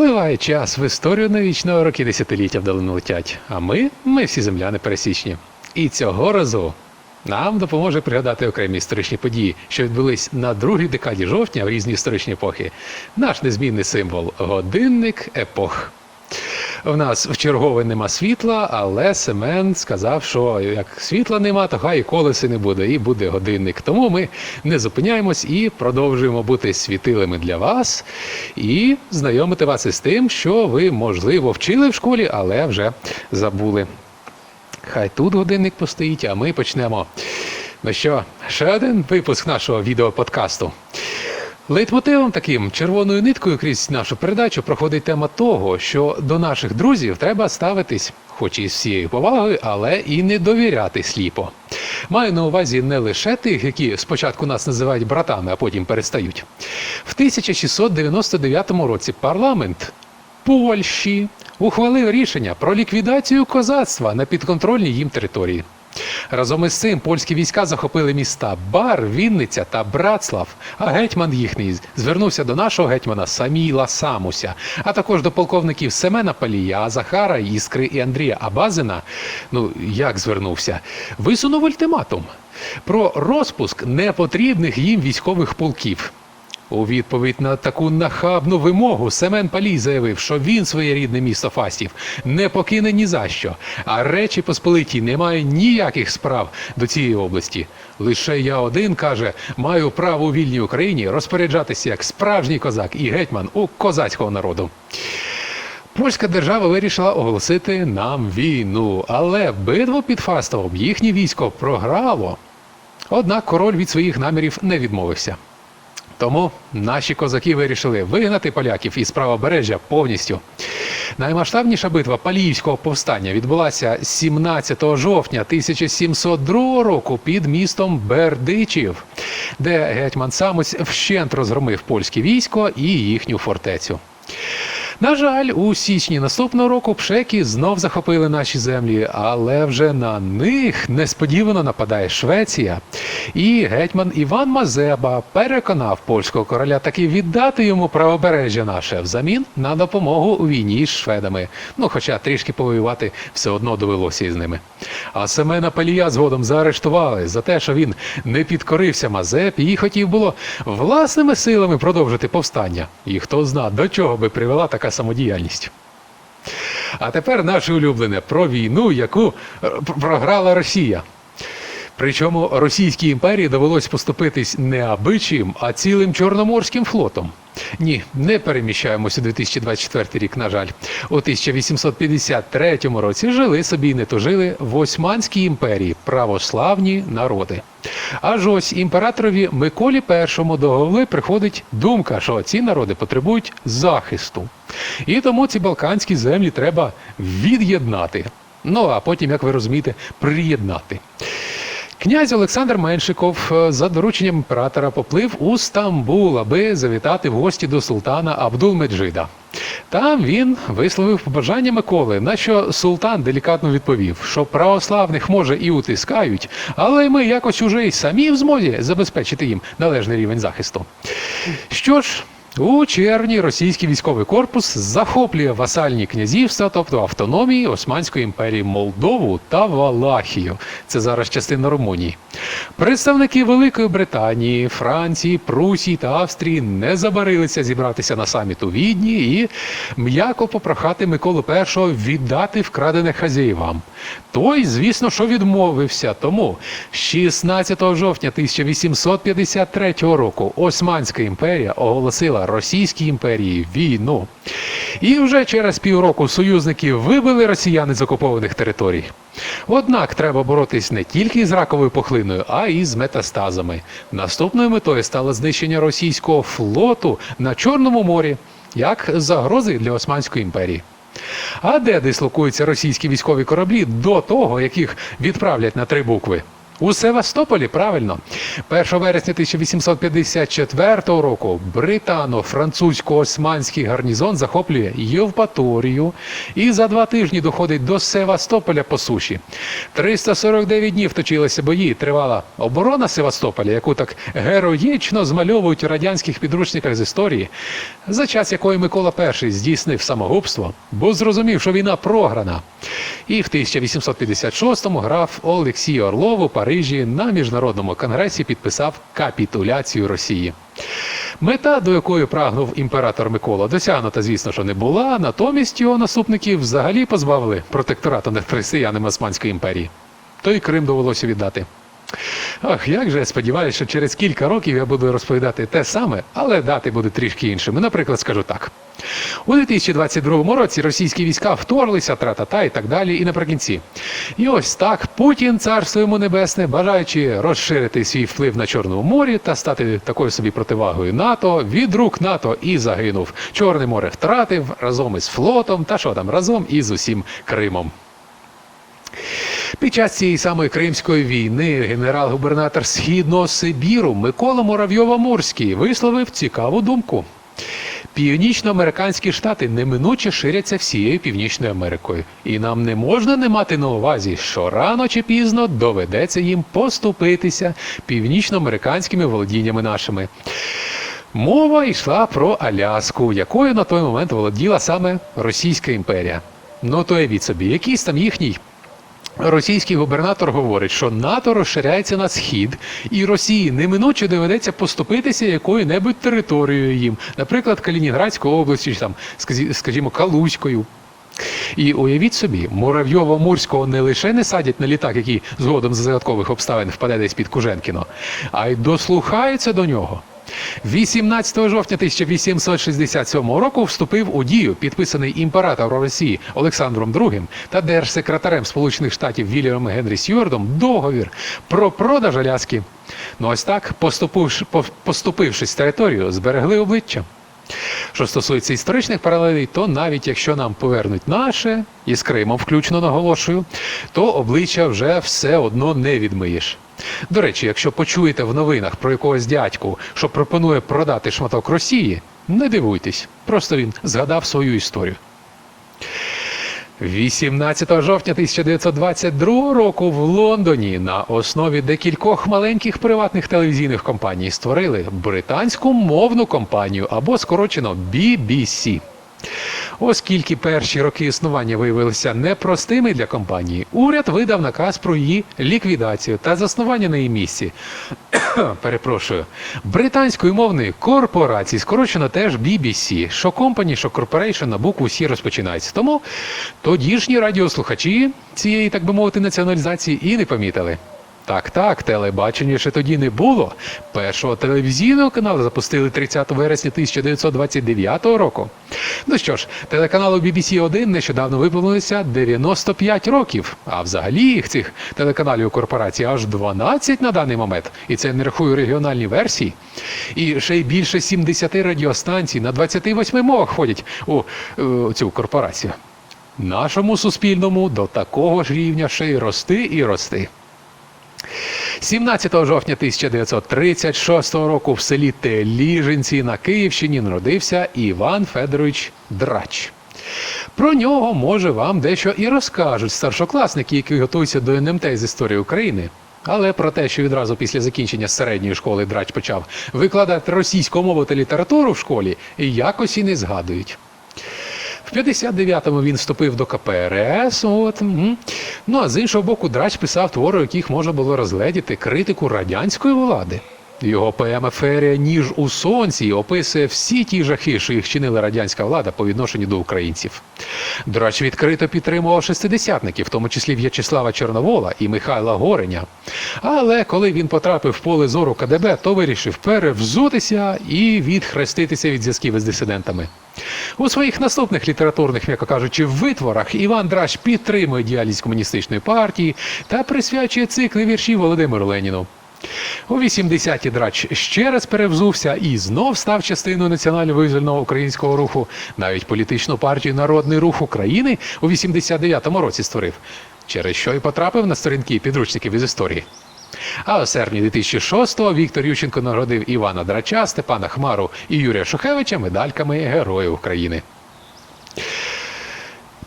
Спливає час в історію навічного роки десятиліття вдалину летять. А ми, ми всі земляни пересічні. І цього разу нам допоможе пригадати окремі історичні події, що відбулись на другій декаді жовтня в різні історичні епохи. Наш незмінний символ годинник епох. У нас в чергове нема світла, але Семен сказав, що як світла нема, то хай і колеси не буде, і буде годинник. Тому ми не зупиняємось і продовжуємо бути світилими для вас і знайомити вас із тим, що ви, можливо, вчили в школі, але вже забули. Хай тут годинник постоїть, а ми почнемо. Ну що, ще один випуск нашого відеоподкасту. Лейтмотивом таким червоною ниткою крізь нашу передачу проходить тема того, що до наших друзів треба ставитись, хоч і з всією повагою, але і не довіряти сліпо. Маю на увазі не лише тих, які спочатку нас називають братами, а потім перестають. В 1699 році парламент Польщі ухвалив рішення про ліквідацію козацтва на підконтрольній їм території. Разом із цим польські війська захопили міста Бар, Вінниця та Братслав, а гетьман їхній звернувся до нашого гетьмана Саміла Самуся, а також до полковників Семена Палія, Захара, Іскри і Андрія Абазина. Ну як звернувся? Висунув ультиматум про розпуск непотрібних їм військових полків. У відповідь на таку нахабну вимогу Семен Палій заявив, що він своє рідне місто Фастів не покине ні за що, а Речі Посполитій не має ніяких справ до цієї області. Лише я один каже, маю право у вільній Україні розпоряджатися як справжній козак і гетьман у козацького народу. Польська держава вирішила оголосити нам війну, але битву під Фастовом їхнє військо програло. Однак король від своїх намірів не відмовився. Тому наші козаки вирішили вигнати поляків із правобережжя повністю. Наймасштабніша битва Паліївського повстання відбулася 17 жовтня 1702 року під містом Бердичів, де гетьман Самось вщент розгромив польське військо і їхню фортецю. На жаль, у січні наступного року пшеки знов захопили наші землі, але вже на них несподівано нападає Швеція. І гетьман Іван Мазеба переконав польського короля таки віддати йому правобережжя наше взамін на допомогу у війні з шведами. Ну, хоча трішки повоювати все одно довелося із ними. А Семена Палія згодом заарештували за те, що він не підкорився Мазепі і хотів було власними силами продовжити повстання. І хто зна, до чого би привела така самодіяльність. А тепер наше улюблене про війну, яку е, програла Росія. Причому Російській імперії довелось поступитись не абичим, а цілим Чорноморським флотом. Ні, не переміщаємось у 2024 рік, на жаль. У 1853 році жили собі і не тужили в Османській імперії православні народи. Аж ось імператорові Миколі І до голови приходить думка, що ці народи потребують захисту. І тому ці балканські землі треба від'єднати. Ну а потім, як ви розумієте, приєднати. Князь Олександр Меншиков е, за дорученням імператора поплив у Стамбул, аби завітати в гості до султана Абдул-Меджида. Там він висловив побажання Миколи, на що султан делікатно відповів, що православних може і утискають, але ми якось уже й самі в змозі забезпечити їм належний рівень захисту. Що ж, у червні російський військовий корпус захоплює васальні князівства, тобто автономії Османської імперії Молдову та Валахію. Це зараз частина Румунії. Представники Великої Британії, Франції, Прусії та Австрії не забарилися зібратися на саміт у Відні і м'яко попрохати Миколу І віддати вкрадене хазяївам. Той, звісно, що відмовився. Тому 16 жовтня 1853 року Османська імперія оголосила Російській імперії війну. І вже через півроку союзники вибили росіян з окупованих територій. Однак треба боротись не тільки з раковою пухлиною, а й з метастазами. Наступною метою стало знищення російського флоту на Чорному морі як загрози для Османської імперії. А де дислокуються російські військові кораблі до того, як їх відправлять на три букви? У Севастополі правильно. 1 вересня 1854 року британо-французько-османський гарнізон захоплює Євпаторію і за два тижні доходить до Севастополя по суші. 349 днів точилися бої. Тривала оборона Севастополя, яку так героїчно змальовують у радянських підручниках з історії, за час якої Микола І здійснив самогубство, бо зрозумів, що війна програна. І в 1856-му граф Олексій Орлов у Парижі на міжнародному конгресі підписав капітуляцію Росії. Мета, до якої прагнув імператор Микола, досягнута, звісно, що не була. Натомість його наступників взагалі позбавили протекторату над християнами Османської імперії. То й Крим довелося віддати. Ах, як же я сподіваюся, що через кілька років я буду розповідати те саме, але дати будуть трішки іншими. Наприклад, скажу так. У 2022 році російські війська вторглися, тра-та-та і так далі, і наприкінці. І ось так Путін, царство йому небесне, бажаючи розширити свій вплив на Чорному морі та стати такою собі противагою НАТО, від рук НАТО і загинув. Чорне море втратив разом із флотом та що там, разом із усім Кримом. Під час цієї самої Кримської війни генерал-губернатор Східного Сибіру Микола Муравйова-Мурський висловив цікаву думку. Північноамериканські штати неминуче ширяться всією Північною Америкою, і нам не можна не мати на увазі, що рано чи пізно доведеться їм поступитися північноамериканськими володіннями нашими. Мова йшла про Аляску, якою на той момент володіла саме Російська імперія. Ну то явіть собі, якийсь там їхній Російський губернатор говорить, що НАТО розширяється на схід, і Росії неминуче доведеться поступитися якою-небудь територією їм, наприклад, Калінінградською областю, чи там, скажімо, Калузькою. І уявіть собі, Муравйова-Мурського не лише не садять на літак, який згодом з загадкових обставин впаде десь під Куженкіно, а й дослухаються до нього. 18 жовтня 1867 року вступив у дію підписаний імператором Росії Олександром II та держсекретарем Сполучених Штатів Вільямом Генрі Сьюардом договір про продаж Аляски. Ну ось так, поступивши, по- поступившись територію, зберегли обличчя. Що стосується історичних паралелей, то навіть якщо нам повернуть наше, і з Кримом включно наголошую, то обличчя вже все одно не відмиєш. До речі, якщо почуєте в новинах про якогось дядьку, що пропонує продати шматок Росії, не дивуйтесь, просто він згадав свою історію. 18 жовтня 1922 року в Лондоні на основі декількох маленьких приватних телевізійних компаній створили британську мовну компанію або скорочено BBC. Оскільки перші роки існування виявилися непростими для компанії, уряд видав наказ про її ліквідацію та заснування на її місці. Перепрошую, британської мовної корпорації скорочено теж BBC, що Company, що Corporation на букву Сі розпочинається. Тому тодішні радіослухачі цієї, так би мовити, націоналізації і не помітили. Так, так, телебачення ще тоді не було. Першого телевізійного каналу запустили 30 вересня 1929 року. Ну що ж, телеканалу BBC 1 нещодавно виповнилося 95 років. А взагалі їх цих телеканалів у корпорації аж 12 на даний момент. І це не рахую регіональні версії. І ще й більше 70 радіостанцій на 28 мовах входять у, у цю корпорацію. Нашому суспільному до такого ж рівня ще й рости і рости. 17 жовтня 1936 року в селі Теліжинці на Київщині народився Іван Федорович Драч. Про нього, може, вам дещо і розкажуть старшокласники, які готуються до НМТ з історії України. Але про те, що відразу після закінчення середньої школи драч почав викладати російську мову та літературу в школі, якось і не згадують. В 59-му він вступив до КПРС. От. Ну а з іншого боку, драч писав твори, яких можна було розгледіти критику радянської влади. Його поема Ферія Ніж у сонці описує всі ті жахи, що їх чинила радянська влада по відношенню до українців. Драч відкрито підтримував шестидесятників, в тому числі В'ячеслава Чорновола і Михайла Гореня. Але коли він потрапив в поле зору КДБ, то вирішив перевзутися і відхреститися від зв'язків із дисидентами. У своїх наступних літературних, м'яко кажучи, витворах Іван Драч підтримує діяльність комуністичної партії та присвячує цикли віршів Володимиру Леніну. У 80-ті драч ще раз перевзувся і знов став частиною національно-визвольного українського руху. Навіть політичну партію Народний рух України у 89-му році створив, через що й потрапив на сторінки підручників із історії. А у серпні 2006-го Віктор Ющенко нагородив Івана Драча, Степана Хмару і Юрія Шухевича медальками Героїв України.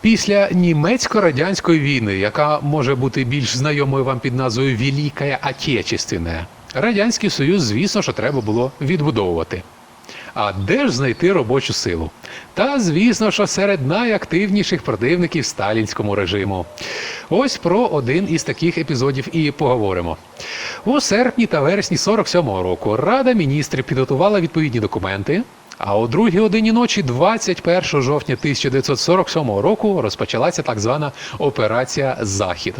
Після німецько-радянської війни, яка може бути більш знайомою вам під назвою Велика Отечественна, Радянський Союз, звісно, що треба було відбудовувати. А де ж знайти робочу силу? Та, звісно, що серед найактивніших противників сталінському режиму. Ось про один із таких епізодів і поговоримо. У серпні та вересні 47-го року Рада міністрів підготувала відповідні документи. А о другій годині ночі, 21 жовтня 1947 року, розпочалася так звана операція Захід.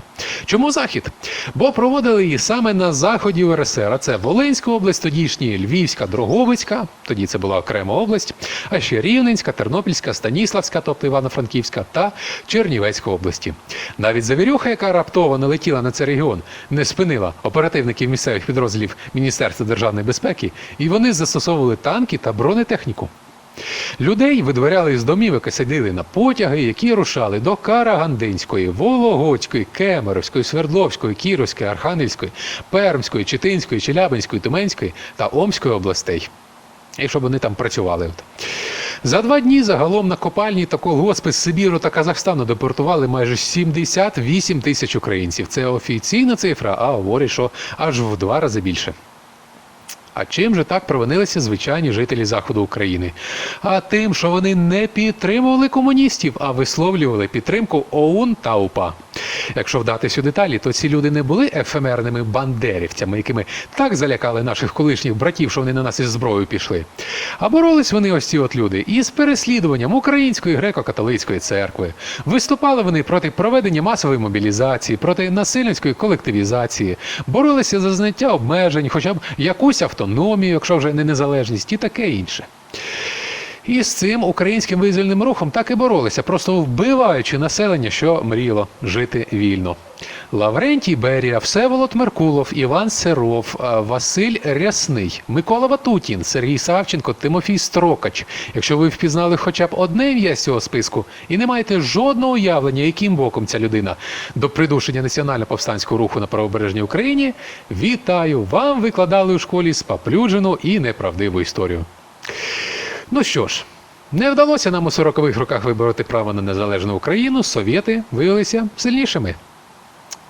Чому Захід? Бо проводили її саме на заході УРСР. А це Волинська область, тодішні Львівська, Дроговицька, тоді це була окрема область, а ще Рівненська, Тернопільська, Станіславська, тобто Івано-Франківська та Чернівецька області. Навіть завірюха, яка раптово налетіла на цей регіон, не спинила оперативників місцевих підрозділів Міністерства державної безпеки, і вони застосовували танки та бронетехніку. Людей видворяли з домівок і сиділи на потяги, які рушали до Карагандинської, Вологодської, Кемеровської, Свердловської, Кіровської, Архангельської, Пермської, Читинської, Челябинської, Туменської та Омської областей. І щоб вони там працювали. За два дні загалом на копальні та колгоспи з Сибіру та Казахстану депортували майже 78 тисяч українців. Це офіційна цифра, а говорять, що аж в два рази більше. А чим же так провинилися звичайні жителі заходу України? А тим, що вони не підтримували комуністів, а висловлювали підтримку ОУН та УПА. Якщо вдатись у деталі, то ці люди не були ефемерними бандерівцями, якими так залякали наших колишніх братів, що вони на нас із зброєю пішли. А боролись вони ось ці от люди із переслідуванням Української греко-католицької церкви. Виступали вони проти проведення масової мобілізації, проти насильницької колективізації, боролися за зняття обмежень, хоча б якусь автономію, якщо вже не незалежність, і таке інше. І з цим українським визвольним рухом так і боролися, просто вбиваючи населення, що мріяло жити вільно. Лаврентій Берія, Всеволод Меркулов, Іван Серов, е, Василь Рясний, Микола Ватутін, Сергій Савченко, Тимофій Строкач. Якщо ви впізнали хоча б одне ім'я з цього списку і не маєте жодного уявлення, яким боком ця людина до придушення національно-повстанського руху на правобережній Україні, вітаю! Вам викладали у школі спаплюджену і неправдиву історію. Ну що ж, не вдалося нам у 40-х роках вибороти право на незалежну Україну, совєти виявилися сильнішими.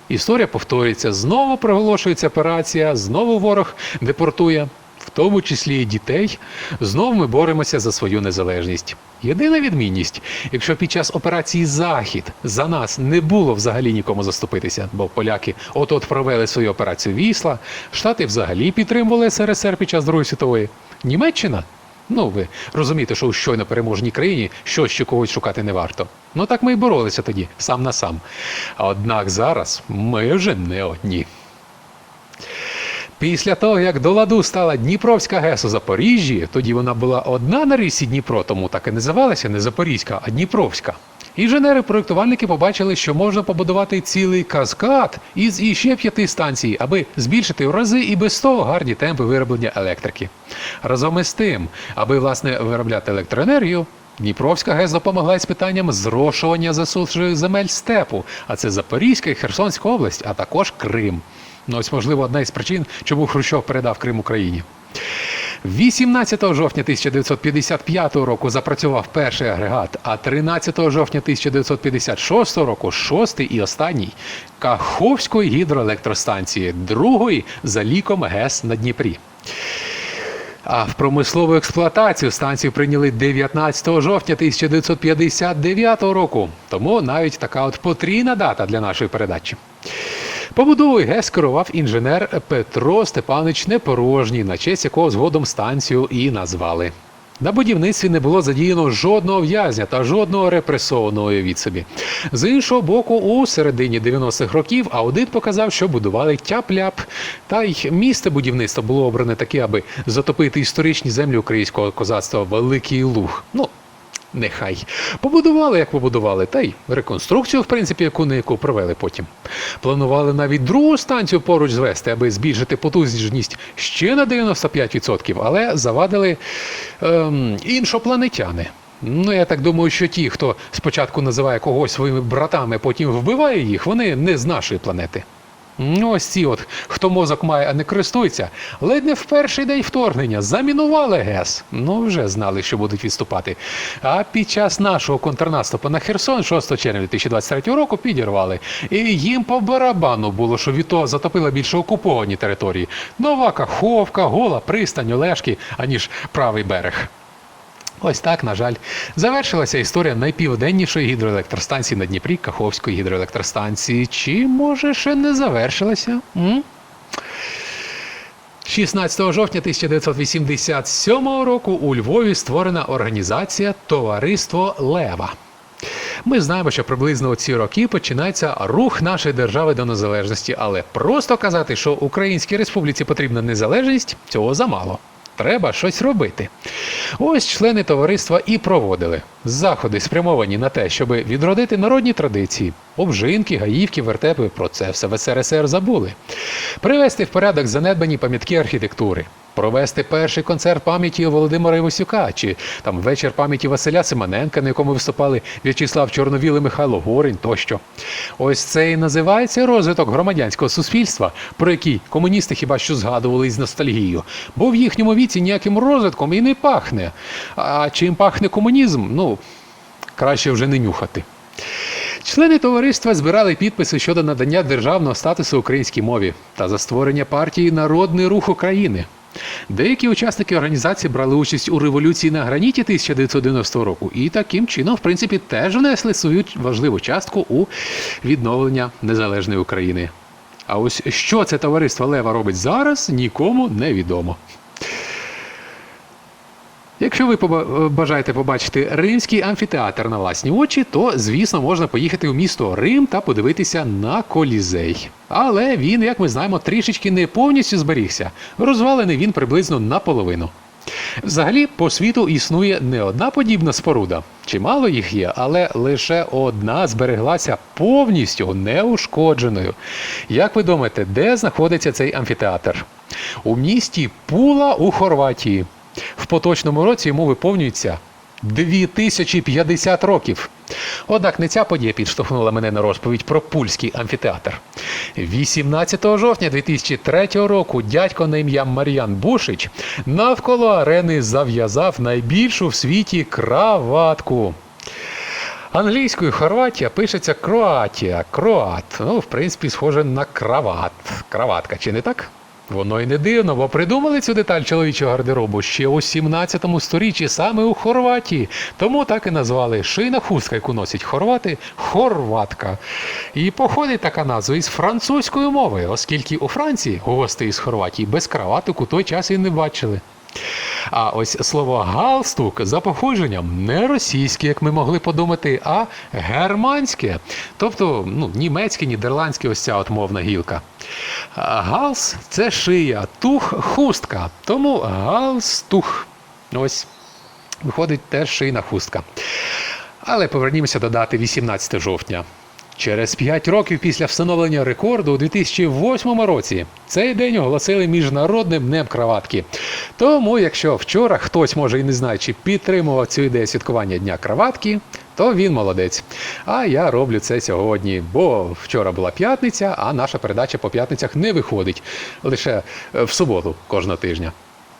Історія повторюється, знову проголошується операція, знову ворог депортує, в тому числі і дітей. Знову ми боремося за свою незалежність. Єдина відмінність, якщо під час операції Захід за нас не було взагалі нікому заступитися, бо поляки от-от провели свою операцію Вісла, Штати взагалі підтримували СРСР під час Другої світової. Німеччина Ну, ви розумієте, що у щойно переможній країні щось ще когось шукати не варто. Ну так ми й боролися тоді, сам на сам. Однак зараз ми вже не одні. Після того, як до ладу стала Дніпровська ГЕС у Запоріжжі, тоді вона була одна на рісі Дніпро, тому так і називалася не Запорізька, а Дніпровська. Інженери-проєктувальники побачили, що можна побудувати цілий каскад із іще п'яти станцій, аби збільшити в рази і без того гарні темпи вироблення електрики. Разом із тим, аби власне виробляти електроенергію. Дніпровська ГЕС допомогла із питанням зрошування засушених земель степу, а це Запорізька і Херсонська область, а також Крим. Ну ось, можливо, одна із причин, чому Хрущов передав Крим Україні. 18 жовтня 1955 року запрацював перший агрегат, а 13 жовтня 1956 року шостий і останній Каховської гідроелектростанції, другої за ліком ГЕС на Дніпрі. А в промислову експлуатацію станцію прийняли 19 жовтня 1959 року. Тому навіть така от потрійна дата для нашої передачі. Побудовою ГЕС керував інженер Петро Степанович Непорожній, на честь якого згодом станцію і назвали. На будівництві не було задіяно жодного в'язня та жодного репресованого від собі. З іншого боку, у середині 90-х років аудит показав, що будували тяп-ляп. Та й місце будівництва було обране таке, аби затопити історичні землі українського козацтва Великий Луг. Ну, Нехай побудували, як побудували, та й реконструкцію, в принципі, яку не яку провели потім. Планували навіть другу станцію поруч звести, аби збільшити потужність ще на 95%, але завадили ем, іншопланетяни. Ну, я так думаю, що ті, хто спочатку називає когось своїми братами, потім вбиває їх, вони не з нашої планети. Ну, ось ці от, хто мозок має, а не користується, ледь не в перший день вторгнення замінували ГЕС. Ну, вже знали, що будуть відступати. А під час нашого контрнаступу на Херсон 6 червня 2023 року підірвали. І їм по барабану було, що від того затопило більше окуповані території. Нова Каховка, Гола, Пристань, Олешки, аніж правий берег. Ось так, на жаль, завершилася історія найпівденнішої гідроелектростанції на Дніпрі Каховської гідроелектростанції. Чи може ще не завершилася? М? 16 жовтня 1987 року у Львові створена організація Товариство Лева. Ми знаємо, що приблизно у ці роки починається рух нашої держави до незалежності, але просто казати, що Українській республіці потрібна незалежність, цього замало. Треба щось робити. Ось члени товариства і проводили заходи, спрямовані на те, щоб відродити народні традиції, обжинки, гаївки, вертепи. Про це все в СРСР забули. Привести в порядок занедбані пам'ятки архітектури, провести перший концерт пам'яті Володимира Івасюка чи там вечір пам'яті Василя Симоненка, на якому виступали В'ячеслав Чорновіл і Михайло Горень тощо. Ось це і називається розвиток громадянського суспільства, про який комуністи хіба що згадували із ностальгією, бо в їхньому віці ніяким розвитком і не пахне. А чим пахне комунізм, ну краще вже не нюхати. Члени товариства збирали підписи щодо надання державного статусу українській мові та за створення партії Народний рух України. Деякі учасники організації брали участь у революції на граніті 1990 року і таким чином, в принципі, теж внесли свою важливу частку у відновлення незалежної України. А ось що це товариство Лева робить зараз, нікому не відомо. Якщо ви бажаєте побачити римський амфітеатр на власні очі, то звісно можна поїхати в місто Рим та подивитися на колізей. Але він, як ми знаємо, трішечки не повністю зберігся. Розвалений він приблизно наполовину. Взагалі, по світу існує не одна подібна споруда. Чимало їх є, але лише одна збереглася повністю неушкодженою. Як ви думаєте, де знаходиться цей амфітеатр? У місті Пула у Хорватії. В поточному році йому виповнюється 2050 років. Однак не ця подія підштовхнула мене на розповідь про пульський амфітеатр. 18 жовтня 2003 року дядько на ім'я Мар'ян Бушич навколо арени зав'язав найбільшу в світі краватку. Англійською Хорватія пишеться Кроатія, Кроат. Ну, в принципі, схоже на крават. Краватка, чи не так? Воно й не дивно, бо придумали цю деталь чоловічого гардеробу ще у 17 сторіччі саме у Хорватії. Тому так і назвали шийна хустка, яку носять хорвати, хорватка. І походить така назва із французької мови, оскільки у Франції гости із Хорватії без краваток той час і не бачили. А ось слово галстук за походженням не російське, як ми могли подумати, а германське, тобто ну, німецьке, нідерландське, ось ця от мовна гілка. Галс це шия, тух хустка. Тому галстух. Ось виходить теж шийна хустка. Але повернімося до дати 18 жовтня. Через 5 років після встановлення рекорду у 2008 році цей день оголосили міжнародним днем краватки. Тому, якщо вчора хтось може і не знає, чи підтримував цю ідею святкування дня краватки, то він молодець. А я роблю це сьогодні, бо вчора була п'ятниця, а наша передача по п'ятницях не виходить лише е, в суботу кожного тижня.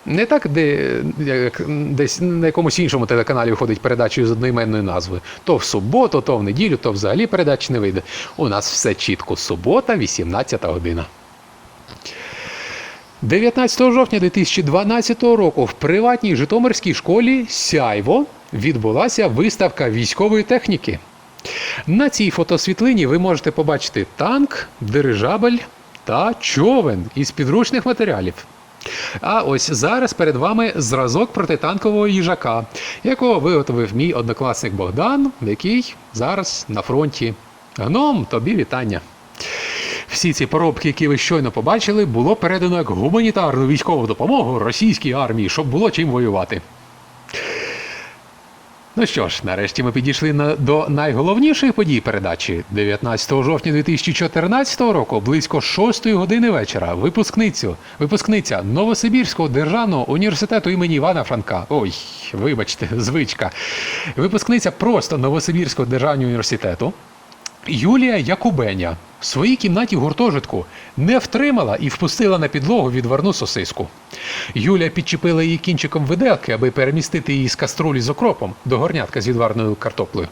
Не так, де як десь на якомусь іншому телеканалі виходить передача з одноіменною назвою. То в суботу, то в неділю, то взагалі передач не вийде. У нас все чітко. Субота, 18 година. 19 жовтня 2012 року в приватній Житомирській школі Сяйво відбулася виставка військової техніки. На цій фотосвітлині ви можете побачити танк, дирижабель та човен із підручних матеріалів. А ось зараз перед вами зразок протитанкового їжака, якого виготовив мій однокласник Богдан, який зараз на фронті. Гном, тобі вітання. Всі ці поробки, які ви щойно побачили, було передано як гуманітарну військову допомогу російській армії, щоб було чим воювати. Ну що ж, нарешті ми підійшли на, до найголовнішої події передачі. 19 жовтня 2014 року, близько 6 години вечора, випускницю, випускниця Новосибірського державного університету імені Івана Франка. Ой, вибачте, звичка. Випускниця просто Новосибірського державного університету. Юлія Якубеня в своїй кімнаті гуртожитку не втримала і впустила на підлогу відварну сосиску. Юлія підчепила її кінчиком виделки, аби перемістити її з каструлі з окропом до горнятка з відварною картоплею.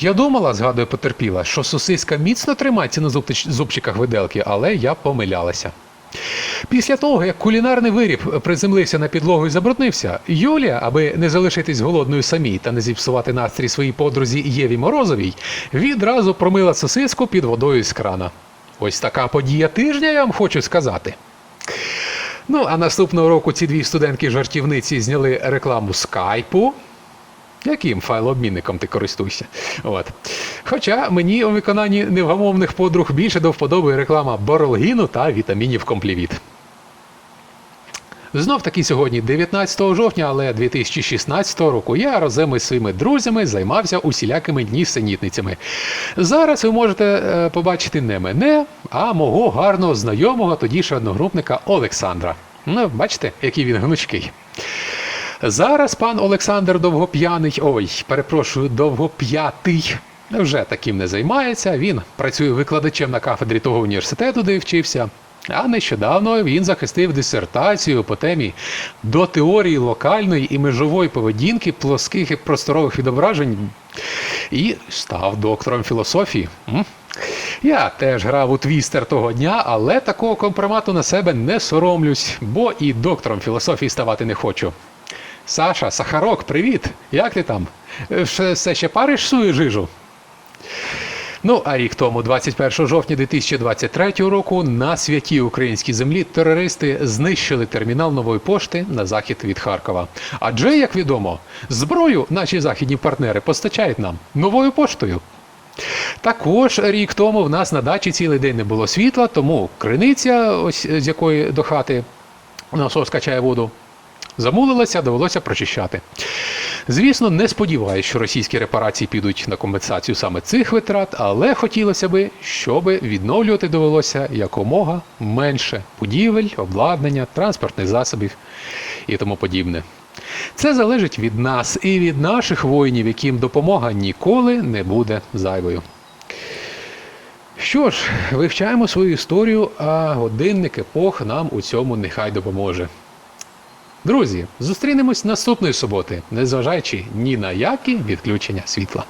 Я думала, згадує потерпіла, що сосиска міцно тримається на зубчиках виделки, але я помилялася. Після того, як кулінарний виріб приземлився на підлогу і забруднився, Юлія, аби не залишитись голодною самій та не зіпсувати настрій своїй подрузі Єві Морозовій, відразу промила сосиску під водою з крана. Ось така подія тижня, я вам хочу сказати. Ну, а наступного року ці дві студентки-жартівниці зняли рекламу скайпу. Яким файлообмінником ти користуєшся? От. Хоча мені у виконанні невгамовних подруг більше до вподоби реклама боролгіну та вітамінів комплівіт. Знов таки сьогодні, 19 жовтня, але 2016 року, я разом із своїми друзями займався усілякими нісенітницями. Зараз ви можете е, побачити не мене, а мого гарного знайомого тоді ще одногрупника Олександра. Ну, бачите, який він гнучкий. Зараз пан Олександр Довгоп'яний, ой, перепрошую, довгоп'ятий. Вже таким не займається. Він працює викладачем на кафедрі того університету, де вчився. А нещодавно він захистив дисертацію по темі до теорії локальної і межової поведінки плоских і просторових відображень і став доктором філософії. Я теж грав у твістер того дня, але такого компромату на себе не соромлюсь, бо і доктором філософії ставати не хочу. Саша, Сахарок, привіт! Як ти там? Е, Все ще париш свою жижу? Ну, а рік тому, 21 жовтня 2023 року, на святій українській землі терористи знищили термінал нової пошти на захід від Харкова. Адже, як відомо, зброю наші західні партнери постачають нам новою поштою. Також рік тому в нас на дачі цілий день не було світла, тому криниця, ось з якої до хати насос качає воду, замулилася, довелося прочищати. Звісно, не сподіваюся, що російські репарації підуть на компенсацію саме цих витрат, але хотілося би, щоб відновлювати довелося якомога менше будівель, обладнання, транспортних засобів і тому подібне. Це залежить від нас і від наших воїнів, яким допомога ніколи не буде зайвою. Що ж, вивчаємо свою історію, а годинник епох нам у цьому нехай допоможе. Друзі, зустрінемось наступної суботи, незважаючи ні на які відключення світла.